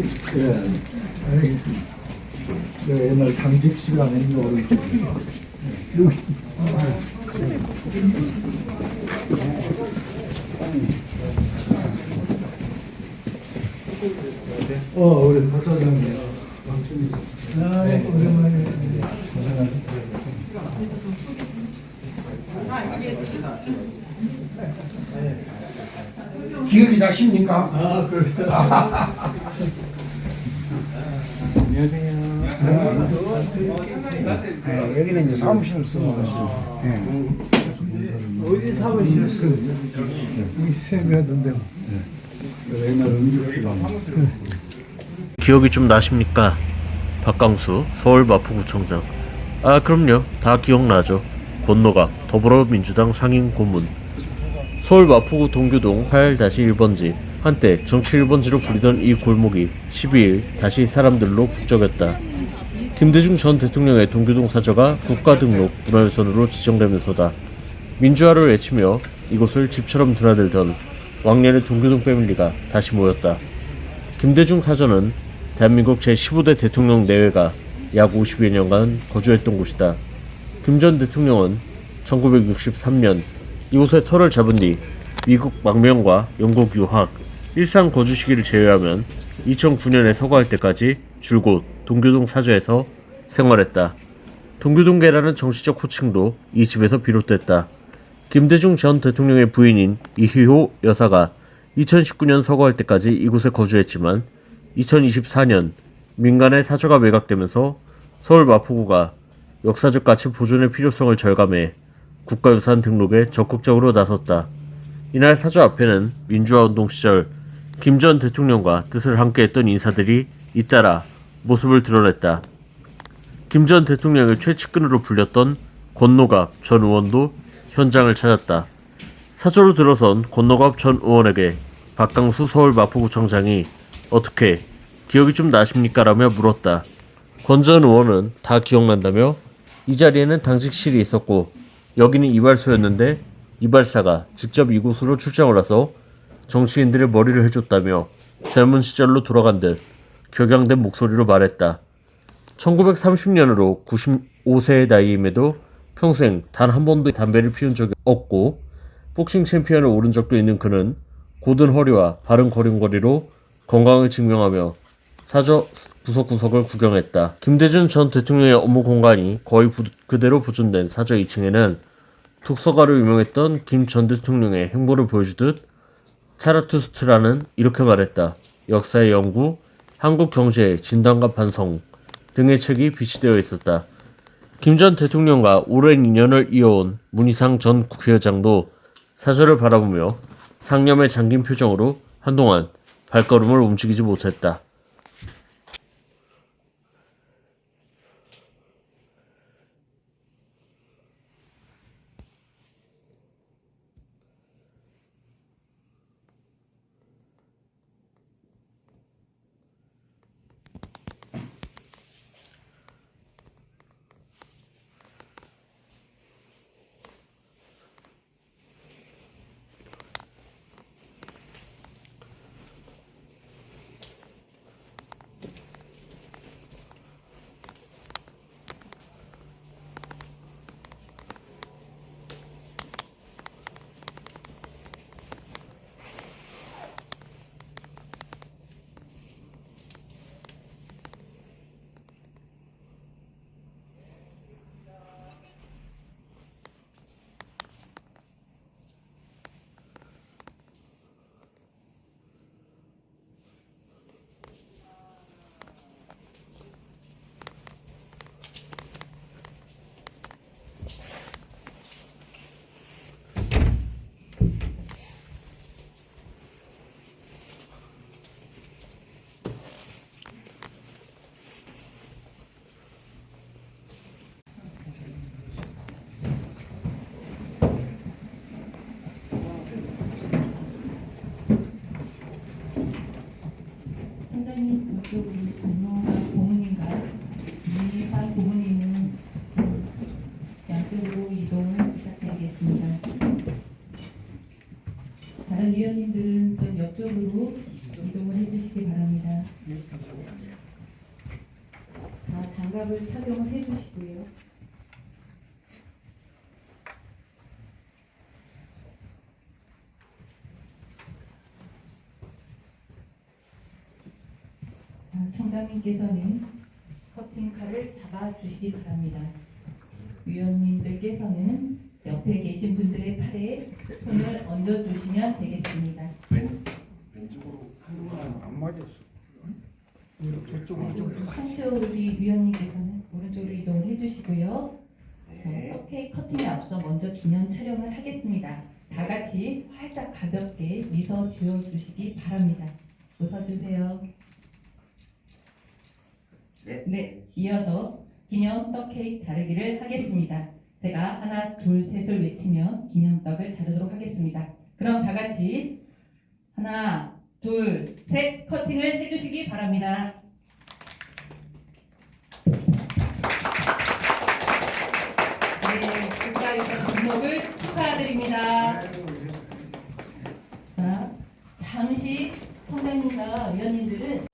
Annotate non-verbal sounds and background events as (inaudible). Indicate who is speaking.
Speaker 1: 예. 아니, 내가 옛날 당직 시간에. 여기. 어, 우리 박 사장님. 아, 오랜만에.
Speaker 2: 기억이 나십니까?
Speaker 1: 아, 그 (laughs) 래.
Speaker 2: 네, 여기는 이제 사무실을 쓰고 있어요.
Speaker 1: 어디 사무실 쓰 여기 세미하던데. 옛날 응급실험.
Speaker 3: 기억이 좀 나십니까? 박강수 서울 마포구청장 아 그럼요 다 기억나죠 권노갑 더불어민주당 상임 고문 서울 마포구 동교동 8-1번지 한때 정치 1번지로 불리던 이 골목이 12일 다시 사람들로 북적였다. 김대중 전 대통령의 동교동 사저가 국가 등록 문화유산으로 지정되면서다. 민주화를 외치며 이곳을 집처럼 드나들던 왕년의 동교동 패밀리가 다시 모였다. 김대중 사저는 대한민국 제15대 대통령 내외가 약 50여 년간 거주했던 곳이다. 김 전 대통령은 1963년 이곳에 터를 잡은 뒤 미국 망명과 영국 유학, 일상 거주 시기를 제외하면 2009년에 서거할 때까지 줄곧 동교동 사저에서 생활했다. 동교동계라는 정치적 호칭도 이 집에서 비롯됐다. 김대중 전 대통령의 부인인 이희호 여사가 2019년 서거할 때까지 이곳에 거주했지만 2024년 민간의 사저가 매각되면서 서울 마포구가 역사적 가치 보존의 필요성을 절감해 국가유산 등록에 적극적으로 나섰다. 이날 사저 앞에는 민주화운동 시절 김 전 대통령과 뜻을 함께했던 인사들이 잇따라 모습을 드러냈다. 김 전 대통령의 최측근으로 불렸던 권노갑 전 의원도 현장을 찾았다. 사저로 들어선 권노갑 전 의원에게 박강수 서울 마포구청장이 어떻게 기억이 좀 나십니까? 라며 물었다. 권 전 의원은 다 기억난다며 이 자리에는 당직실이 있었고 여기는 이발소였는데 이발사가 직접 이곳으로 출장을 와서 정치인들의 머리를 해줬다며 젊은 시절로 돌아간 듯 격양된 목소리로 말했다. 1930년으로 95세의 나이임에도 평생 단 한 번도 담배를 피운 적이 없고 복싱 챔피언을 오른 적도 있는 그는 고든 허리와 바른 걸음걸이로 건강을 증명하며 사저 구석구석을 구경했다. 김대중 전 대통령의 업무 공간이 거의 부- 그대로 보존된 사저 2층에는 독서가로 유명했던 김 전 대통령의 행보를 보여주듯 차라투스트라는 이렇게 말했다. 역사의 연구, 한국 경제의 진단과 반성 등의 책이 비치되어 있었다. 김 전 대통령과 오랜 인연을 이어온 문희상 전 국회의장도 사저를 바라보며 상념에 잠긴 표정으로 한동안 발걸음을 움직이지 못했다.
Speaker 4: 상당히 이쪽으로 공로가 고문인가 문희상 고문이 있는 양쪽으로 이동을 시작하겠습니다. 다른 위원님들은 좀 옆쪽으로 이동을 해주시기 바랍니다. 자, 장갑을 착용을 해주시고요. 자, 청장님께서는 커팅칼을 잡아주시기 바랍니다. 위원님들께서는 옆에 계신 분들의 팔에 손을 얹어 주시면 되겠습니다.
Speaker 2: 왼 왼쪽으로 한동안 안 맞았어.
Speaker 4: 한시호 우리 위원님께서는 오른쪽으로 이동을 해주시고요.
Speaker 2: 네.
Speaker 4: 오케이 커팅에 앞서 먼저 기념 촬영을 하겠습니다. 다 같이 활짝 가볍게 미소 지어주시기 바랍니다. 웃어주세요. 네, 이어서 기념 떡 케이크 자르기를 하겠습니다. 제가 하나, 둘, 셋을 외치면 기념 떡을 자르도록 하겠습니다. 그럼 다 같이 하나, 둘, 셋 커팅을 해주시기 바랍니다. 네, 등록을 축하드립니다. 자, 잠시 성장님과 위원님들은